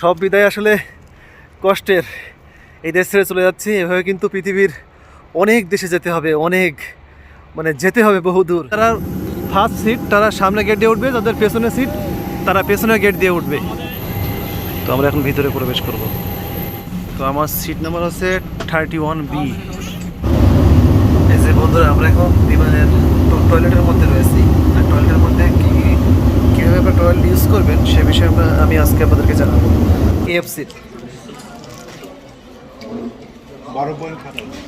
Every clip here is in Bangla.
সব বিদায় আসলে কষ্টের। এই দেশ ছেড়ে চলে যাচ্ছি, এভাবে কিন্তু পৃথিবীর অনেক দেশে যেতে হবে, অনেক মানে যেতে হবে বহু দূর। তারা ফার্স্ট সিট তারা সামনে গেট দিয়ে উঠবে তাদের পেছনের সিট তারা পেছনের গেট দিয়ে উঠবে। তো আমরা এখন ভিতরে প্রবেশ করব। তো আমার সিট নাম্বার হচ্ছে থার্টি ওয়ান বি এই যে বন্ধুরা, আমরা এখন বিমানের টয়লেটের মধ্যে রয়েছি। আর টয়লেটের মধ্যে কি কীভাবে আপনার ইউজ করবেন সে বিষয়ে আমি আজকে আপনাদেরকে জানাব। এএফসির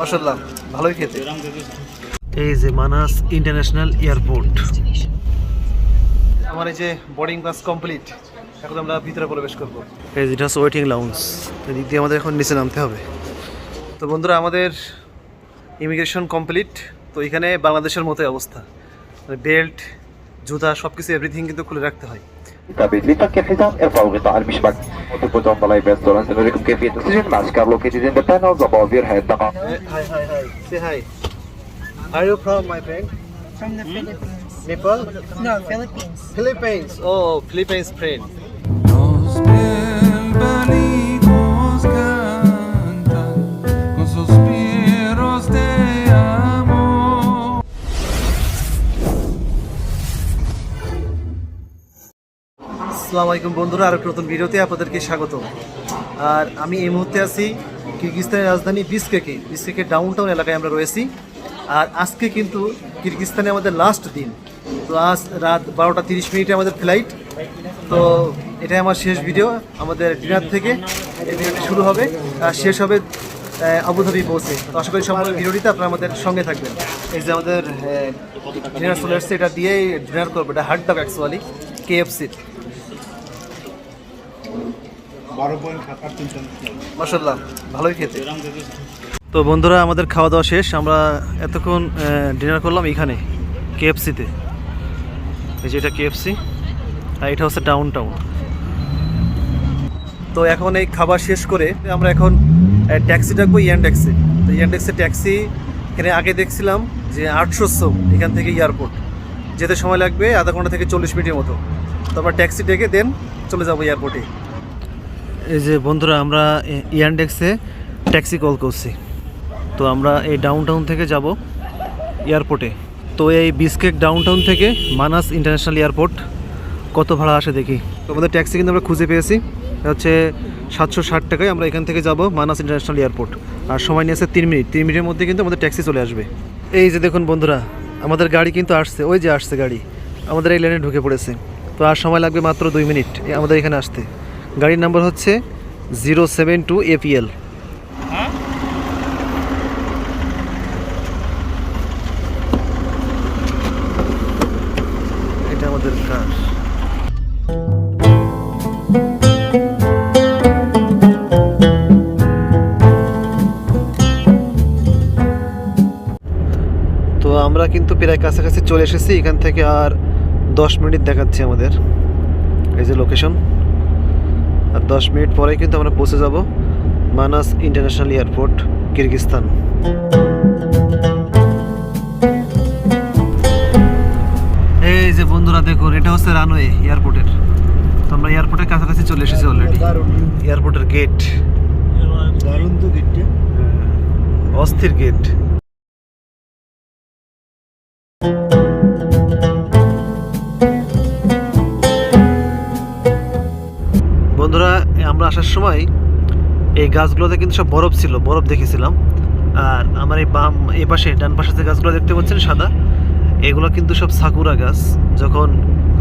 মাসাল্লাহ ভালোই খেতে। এই যে মানাস ইন্টারন্যাশনাল এয়ারপোর্ট। আমার এই যে বোর্ডিং পাস কমপ্লিট এখন আমরা ভিতরে প্রবেশ করব। এই যেটা হচ্ছে ওয়েটিং লাউন্স এদিক দিয়ে আমাদের এখন নিচে নামতে হবে। তো বন্ধুরা আমাদের ইমিগ্রেশন কমপ্লিট তো এখানে বাংলাদেশের মতোই অবস্থা। মানে বেল্ট জুতা সব কিছু এভরিথিং কিন্তু খুলে রাখতে হয় كبد لفك الحزام ارفعوا غطاء المشبك وتبقوا طلاب ريستورانت سنريكم كيفية السجن مع اشكال located in the panels above your head تقع hi hi hi say hi are you from my friend From the Philippines. Nepal No, Philippines. Philippines O Philippines friend আসসালামু আলাইকুম বন্ধুরা আর নতুন ভিডিওতে আপনাদেরকে স্বাগত আর আমি এই মুহূর্তে আছি কিরগিজস্তানের রাজধানী বিসকেকে। বিসকেকের ডাউন টাউন এলাকায় আমরা রয়েছি। আর আজকে কিন্তু কিরগিজস্তানে আমাদের লাস্ট দিন। তো আজ রাত বারোটা তিরিশ মিনিটে আমাদের ফ্লাইট তো এটাই আমার শেষ ভিডিও আমাদের ডিনার থেকে এই ভিডিওটি শুরু হবে। আর শেষ হবে আবুধাবি পৌঁছে। তো আশা করি সম্পূর্ণ ভিডিওটিতে আপনারা আমাদের সঙ্গে থাকবেন। এই যে আমাদের ডিনার চলে এসছে, এটা দিয়েই ডিনার করব। এটা হার্ড ডাক অ্যাকচুয়ালি কেএফসির মাসাল্লাহ ভালোই খেতে তো বন্ধুরা, আমাদের খাওয়া দাওয়া শেষ। আমরা এতক্ষণ ডিনার করলাম এখানে কেএফসিতে এই যে এটা কেএফসি আর এটা হচ্ছে ডাউন টাউন তো এখন এই খাবার শেষ করে আমরা এখন ট্যাক্সি ডাকবো ইয়ান ট্যাক্সি তো ইয়ান ট্যাক্সি ট্যাক্সি এখানে আগে দেখছিলাম যে আটশোশো এখান থেকে এয়ারপোর্ট যেতে সময় লাগবে, আধা ঘণ্টা থেকে চল্লিশ মিনিটের মতো। তো আমরা ট্যাক্সি ডেকে দেন চলে যাব এয়ারপোর্টে এই যে বন্ধুরা, আমরা ইয়ানডেক্সে ট্যাক্সি কল করছি। তো আমরা এই ডাউনটাউন থেকে যাব এয়ারপোর্টে। তো এই বিসকেক ডাউন টাউন থেকে মানাস ইন্টারন্যাশনাল এয়ারপোর্ট, কত ভাড়া আসে দেখি। তো আমাদের ট্যাক্সি কিন্তু আমরা খুঁজে পেয়েছি। হচ্ছে সাতশো ষাট টাকায় আমরা এখান থেকে যাব মানাস ইন্টারন্যাশনাল এয়ারপোর্ট। আর সময় নিয়েছে তিন মিনিট। তিন মিনিটের মধ্যে কিন্তু আমাদের ট্যাক্সি চলে আসবে। এই যে দেখুন বন্ধুরা, আমাদের গাড়ি কিন্তু আসছে। ওই যে আসছে গাড়ি। আমাদের এই লাইনে ঢুকে পড়েছে। তো আর সময় লাগবে মাত্র দুই মিনিট আমাদের এখানে আসতে। গাড়ির নাম্বার হচ্ছে জিরো সেভেন টু এপিএল। এটা আমাদের কার? তো আমরা কিন্তু প্রায় কাছাকাছি চলে এসেছি। এখান থেকে আর দশ মিনিট দেখাচ্ছে আমাদের। এই যে লোকেশন আর দশ মিনিট পরে কিন্তু আমরা পৌঁছে যাব মানাস ইন্টারন্যাশনাল এয়ারপোর্ট, কিরগিস্তান। এই যে বন্ধুরা দেখুন, এটা হচ্ছে রানওয়ে এয়ারপোর্টের। তো আমরা এয়ারপোর্টের কাছাকাছি চলে এসেছি অলরেডি এয়ারপোর্টের গেট দারুণ তো গেটটা অস্থির গেট আসার সময় এই গাছগুলোতে কিন্তু সব বরফ ছিল, বরফ দেখেছিলাম। আর আমার এই বাম, এই পাশে, ডান পাশে যে গাছগুলো দেখতে পাচ্ছেন, সাদা, এগুলো কিন্তু সব সাকুরা গাছ। যখন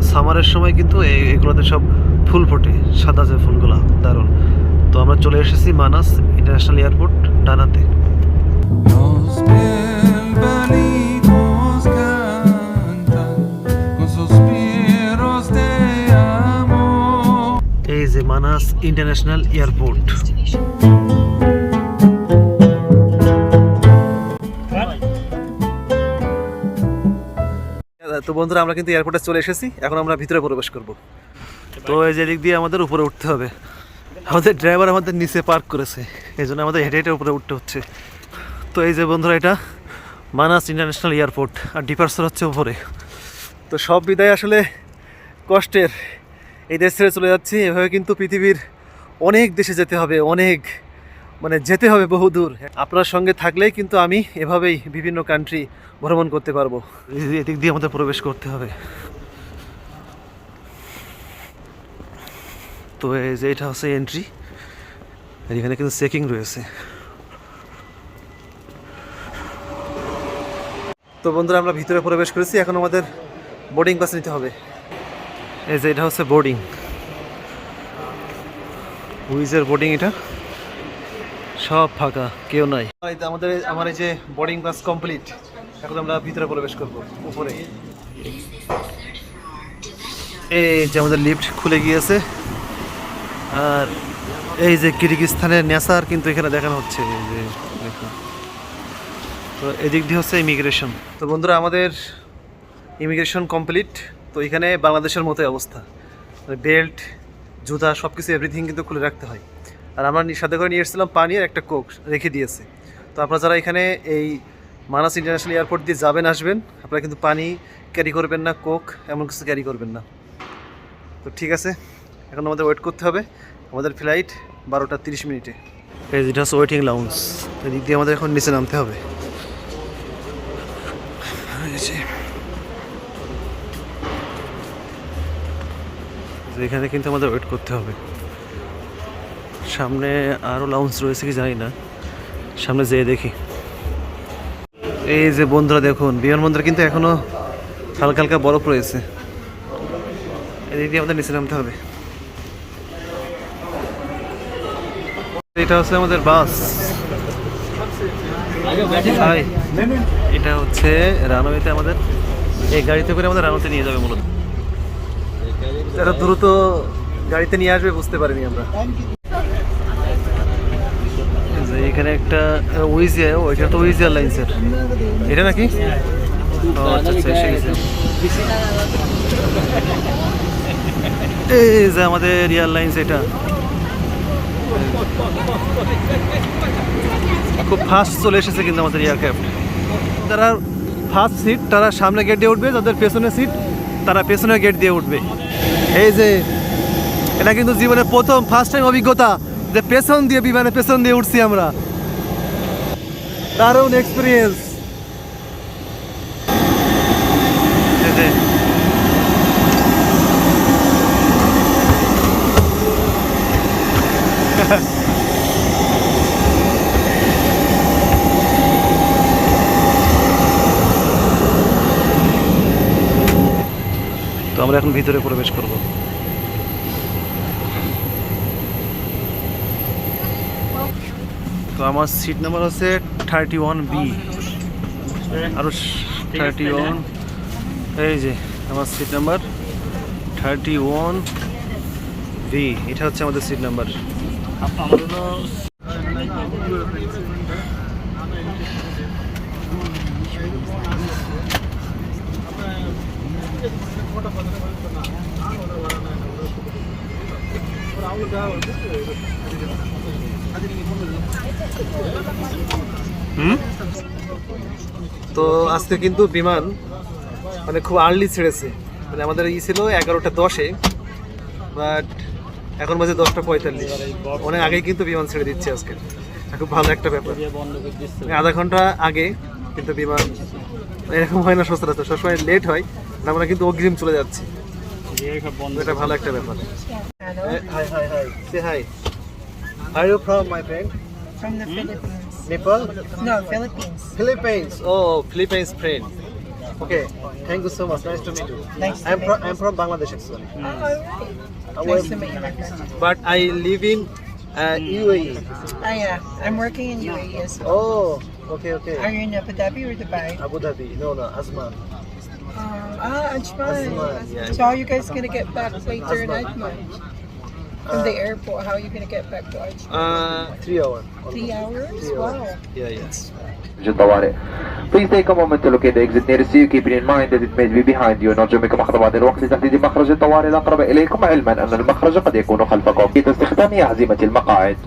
সামারের সময় কিন্তু এ- এগুলোতে সব ফুল ফোটে, সাদা যে ফুলগুলো, দারুণ। তো আমরা চলে এসেছি মানাস ইন্টারন্যাশনাল এয়ারপোর্ট, ডানাতে। Manas international airport. তো বন্ধুরা, আমরা কিন্তু এয়ারপোর্টে চলে এসেছি। এখন আমরা ভিতরে প্রবেশ করব। তো এই যে দিক দিয়ে আমাদের উপরে উঠতে হবে। আমাদের ড্রাইভার আমাদের নিচে পার্ক করেছে। এই জন্য আমাদের হেঁটে হেঁটে উপরে উঠতে হচ্ছে। তো এই যে বন্ধুরা, এটা মানাস ইন্টারন্যাশনাল এয়ারপোর্ট। আর ডিপার্সার হচ্ছে উপরে। তো সব বিদায় আসলে কষ্টের। এই দেশ ছেড়ে চলে যাচ্ছি এভাবে কিন্তু পৃথিবীর অনেক দেশে যেতে হবে অনেক মানে যেতে হবে বহু দূর। আপনার সঙ্গে থাকলেই কিন্তু আমি এভাবেই বিভিন্ন কান্ট্রি ভ্রমণ করতে পারব। এদিক দিয়ে আমাদের প্রবেশ করতে হবে। তো এই যে এটা হচ্ছে এন্ট্রি আর এখানে কিন্তু চেকিং রয়েছে। তো বন্ধুরা আমরা ভিতরে প্রবেশ করেছি এখন আমাদের বোর্ডিং পাস নিতে হবে। এই যে এটা হচ্ছে বোর্ডিং হুইজের বোর্ডিং এটা। সব ফাঁকা, কেউ নাই। আমাদের, আমার এই যে বোর্ডিং পাস কমপ্লিট এখন আমরা ভিতরে প্রবেশ করব, উপরে। এই যে আমাদের লিফট খুলে গিয়েছে। আর এই যে কিরগিস্তানের নেশার কিন্তু এখানে দেখানো হচ্ছে, এই যে তো এদিক দিয়ে হচ্ছে ইমিগ্রেশন তো বন্ধুরা, আমাদের ইমিগ্রেশন কমপ্লিট তো এখানে বাংলাদেশের মতোই অবস্থা। মানে বেল্ট জুতা সব কিছু এভরিথিং কিন্তু খুলে রাখতে হয়। আর আমরা সাথে করে নিয়ে এসেছিলাম পানি আর একটা কোক রেখে দিয়েছে। তো আপনারা যারা এখানে এই মানাস ইন্টারন্যাশনাল এয়ারপোর্ট দিয়ে যাবেন আসবেন আপনারা কিন্তু পানি ক্যারি করবেন না কোক এমন কিছু ক্যারি করবেন না। তো ঠিক আছে এখন আমাদের ওয়েট করতে হবে। আমাদের ফ্লাইট বারোটা তিরিশ মিনিটে। হচ্ছে ওয়েটিং লাউন্স এদিক দিয়ে আমাদের এখন নিচে নামতে হবে। এখানে কিন্তু আমাদের ওয়েট করতে হবে। সামনে আরও লাউন্স রয়েছে কি জানি না। সামনে যেয়ে দেখি। এই যে বন্ধুরা দেখুন বিমানবন্দর কিন্তু এখনও হালকা হালকা বরফ রয়েছে। এদিক দিয়ে আমাদের নিচে নামতে হবে। এটা হচ্ছে আমাদের বাস। এটা হচ্ছে রানওয়েতে আমাদের, এই গাড়িতে করে আমাদের রানওয়েতে নিয়ে যাবে মূলত। যারা দ্রুত গাড়িতে নিয়ে আসবে বুঝতে পারিনি আমরা। এখানে একটা উইজিয়া ওইটা তো উইজ এয়ারলাইন্সের এটা নাকি? ও আচ্ছা আচ্ছা এসে গেছে। এই যে আমাদের এয়ারলাইন্স এটা। খুব ফাস্ট চলে এসেছে কিন্তু আমাদের এয়ারক্রাফট যারা ফার্স্ট সিট তারা সামনে গেট দিয়ে উঠবে, যাদের পেছনে সিট তারা পেছনের গেট দিয়ে উঠবে। এই যে, এটা কিন্তু জীবনের প্রথম ফার্স্ট টাইম অভিজ্ঞতা যে পেছন দিয়ে বিমানে পেছন দিয়ে উঠছি আমরা। দারুণ এক্সপিরিয়েন্স তো আমরা এখন ভিতরে প্রবেশ করব। তো আমার সিট নাম্বার হচ্ছে থার্টি ওয়ান বি আরও থার্টি ওয়ান এই যে, আমার seat number thirty one B এটা হচ্ছে আমাদের সিট নাম্বার তো আজকে কিন্তু বিমান মানে খুব আর্লি ছেড়েছে। মানে আমাদের ই ছিল এগারোটা দশে বাট এখন বাজে দশটা পঁয়তাল্লিশ। অনেক আগেই কিন্তু বিমান ছেড়ে দিচ্ছে আজকে। খুব ভালো একটা ব্যাপার। মানে আধা ঘণ্টা আগে কিন্তু বিমান এরকম হয় না সচরাচর সবসময় লেট হয় আমরা কিন্তু অগ্রিম চলে যাচ্ছি। এটা ভালো একটা ব্যাপার। Eh, hi, hi, hi. Say hi. Are you from my friend? From the hmm? Philippines. Nepal? No, Philippines. Philippines. Oh, Philippines friend. Okay. Thank you so much. Nice to meet you. Nice I'm from I'm from Bangladesh actually. Oh, alright. Nice to meet you. But I live in uh, hmm. UAE. Ah, yeah. I'm working in UAE as well. Oh, okay, okay. Are you in Abu Dhabi or Dubai? Abu Dhabi. No, no, Asman. Oh, ah, Ajman. Asman, yeah. So are you guys gonna get back later in Ajman? From the airport, how are you going to get back to Ajman? Uh, three hours. Three hours? Three hours. Wow. Yeah, yes. الطوارئ. Please take a moment to locate the exit nearest you, keeping in mind that it may be behind you. نرجو منكم أخذ بعض الوقت لتحديد مخرج الطوارئ الأقرب إليكم علما أن المخرج قد يكون خلفكم. في استخدام أعزمة المقاعد.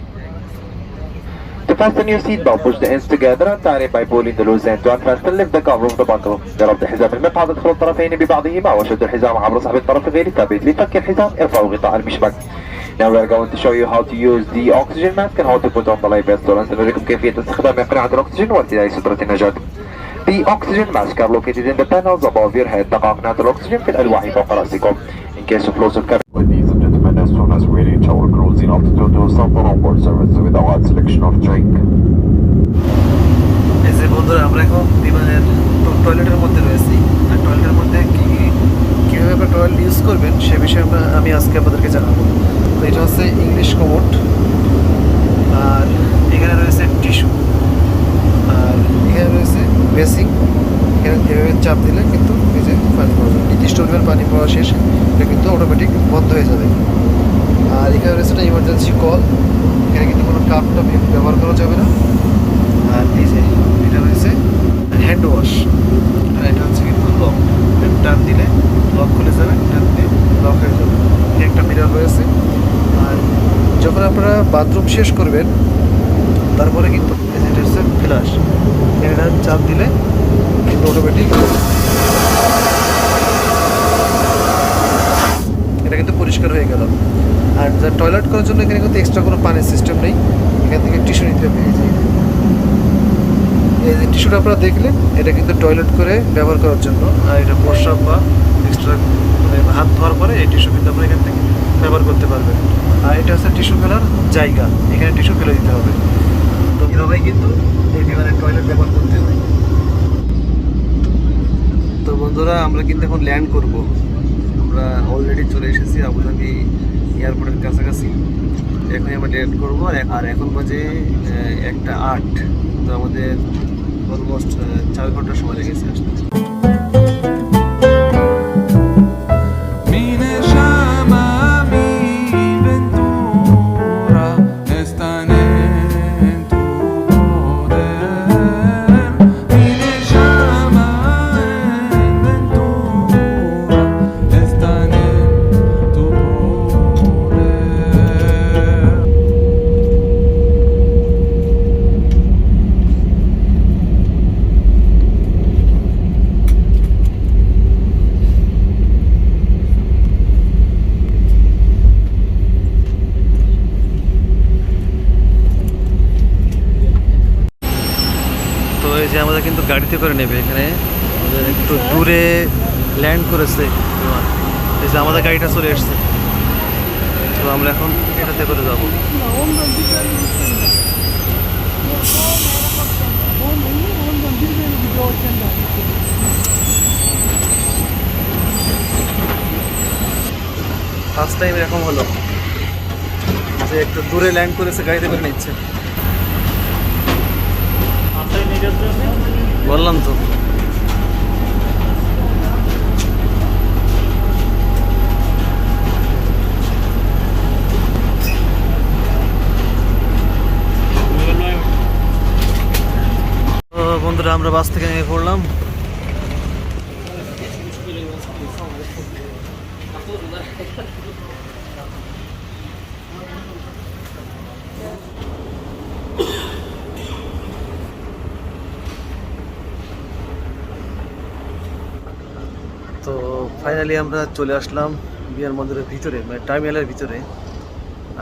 To fasten your seatbelt, push the ends together and tie it by pulling the loose end to unfasten lift the cover of the buckle. لربط حزام المقعد ادخلوا الطرفين ببعضهما وشدوا الحزام عبر صحب الطرف غير الثابت. لفك الحزام ارفعوا غطاء المشبك. Now we are going to show you how to use the oxygen mask and how to put on the life vest ونسنوريكم كيفية استخدام قناع الأكسجين وارتداء سترة النجاة The oxygen mask are located in the panels above your head تقع قناة الأكسجين في الألواح فوق رأسكم In case of loss of carbon Ladies and gentlemen, as soon as we reach our cruising altitude, we'll start the onboard service with our selection of drink. এই যে বন্ধুরা আমরা এখন বিমানের ট- টয়লেটের মধ্যে রয়েছি আর টয়লেটের মধ্যে কী কীভাবে আপনারা টয়লেট ইউজ করবেন সে বিষয়ে আমরা আমি আজকে আপনাদেরকে জানাবো তো এটা হচ্ছে ইংলিশ কমোড আর এখানে রয়েছে টিস্যু আর এখানে রয়েছে বেসিং এখানে এভাবে চাপ দিলে কিন্তু এই যে পানি নির্দিষ্ট পরিমাণ পানি পাওয়া শেষ, এটা কিন্তু অটোমেটিক বন্ধ হয়ে যাবে। আর এখানে রয়েছে একটা ইমার্জেন্সি কল এখানে কিন্তু কোনো কাপ টাপ ব্যবহার করা যাবে না। আর এই যে এটা রয়েছে হ্যান্ড ওয়াশ আর এটা হচ্ছে কিন্তু লক টান দিলে লক খুলে যাবে টান দিলে লক হয়ে যাবে এখানে একটা মিরর রয়েছে আর যখন আপনারা বাথরুম শেষ করবেন, তারপরে কিন্তু এটা হচ্ছে ফ্লাশ এটা চাপ দিলে কিন্তু অটোমেটিক এটা কিন্তু পরিষ্কার হয়ে গেল। আর যা টয়লেট করার জন্য এখানে কিন্তু এক্সট্রা কোনো পানির সিস্টেম নেই। এখান থেকে টিস্যু নিতে হবে, এই যে। টিস্যুটা আপনারা দেখলেন, এটা কিন্তু টয়লেট করে ব্যবহার করার জন্য। আর এটা প্রস্রাব বা এক্সট্রা মানে হাত ধোয়ার পরে এই টিস্যু কিন্তু আপনারা এখান থেকে ব্যবহার করতে পারবেন। আর এটা হচ্ছে টিস্যু ফেলার জায়গা। এখানে টিস্যু ফেলে দিতে হবে। তো এভাবেই কিন্তু এই বিমানের টয়লেট ব্যবহার করতে হয়। তো বন্ধুরা, আমরা কিন্তু এখন ল্যান্ড করব। আমরা অলরেডি চলে এসেছি আবুধাবি এয়ারপোর্টের কাছাকাছি। এখনই আমরা ল্যান্ড করব। আর এখন বাজে একটা আট। তো আমাদের অলমোস্ট চার ঘণ্টা সময় লেগেছে। আসতে গাড়িতে করে নেবে এখানে। একটু দূরে ল্যান্ড করেছে বিমান। এই যে আমাদের গাড়িটা চলে এসছে। তো আমরা এখন এটাতে করে যাব। ফার্স্ট টাইম এরকম হলো যে একটু দূরে ল্যান্ড করেছে, গাড়িতে করে নিচ্ছে। বললাম তো। বন্ধুরা আমরা বাস থেকে নেমে পড়লাম তো ফাইনালি আমরা চলে আসলাম বিয়ার মন্দিরের ভিতরে মানে টার্মিনালের ভিতরে।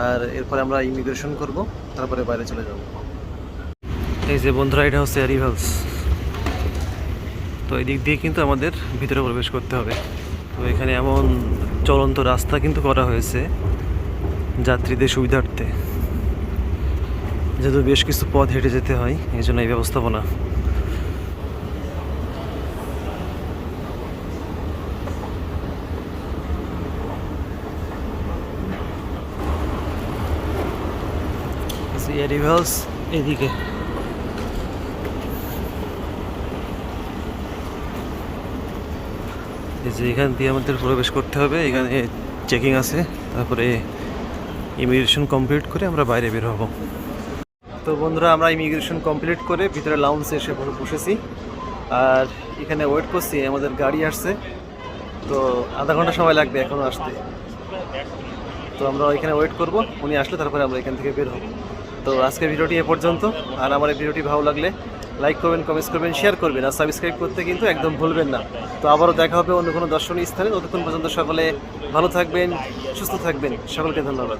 আর এরপরে আমরা ইমিগ্রেশন করব, তারপরে বাইরে চলে যাব। এই যে বন্ধুরা, এটা হচ্ছে অ্যারিভালস তো এই দিক দিয়ে কিন্তু আমাদের ভিতরে প্রবেশ করতে হবে। তো এখানে এমন চলন্ত রাস্তা কিন্তু করা হয়েছে যাত্রীদের সুবিধার্থে। যেহেতু বেশ কিছু পথ হেঁটে যেতে হয়, এই জন্য এই ব্যবস্থাপনা। রিভার্স এদিকে এই যে এখান দিয়ে আমাদের প্রবেশ করতে হবে, এখানে চেকিং আছে। তারপরে ইমিগ্রেশন কমপ্লিট করে আমরা বাইরে বের হব। তো বন্ধুরা, আমরা ইমিগ্রেশন কমপ্লিট করে ভিতরে লাউন্সে এসে বসেছি। আর এখানে ওয়েট করছি, আমাদের গাড়ি আসছে। তো আধা ঘণ্টা সময় লাগবে এখনও আসতে। তো আমরা এখানে ওয়েট করব, উনি আসলে তারপরে আমরা এখান থেকে বের হব। তো আজকের ভিডিওটি এ পর্যন্ত। আর আমার এই ভিডিওটি ভালো লাগলে লাইক করবেন কমেন্টস করবেন শেয়ার করবেন। আর সাবস্ক্রাইব করতে কিন্তু একদম ভুলবেন না। তো আবারও দেখা হবে অন্য কোনো দর্শনীয় স্থানে। ততক্ষণ পর্যন্ত সকলে ভালো থাকবেন, সুস্থ থাকবেন। সকলকে ধন্যবাদ।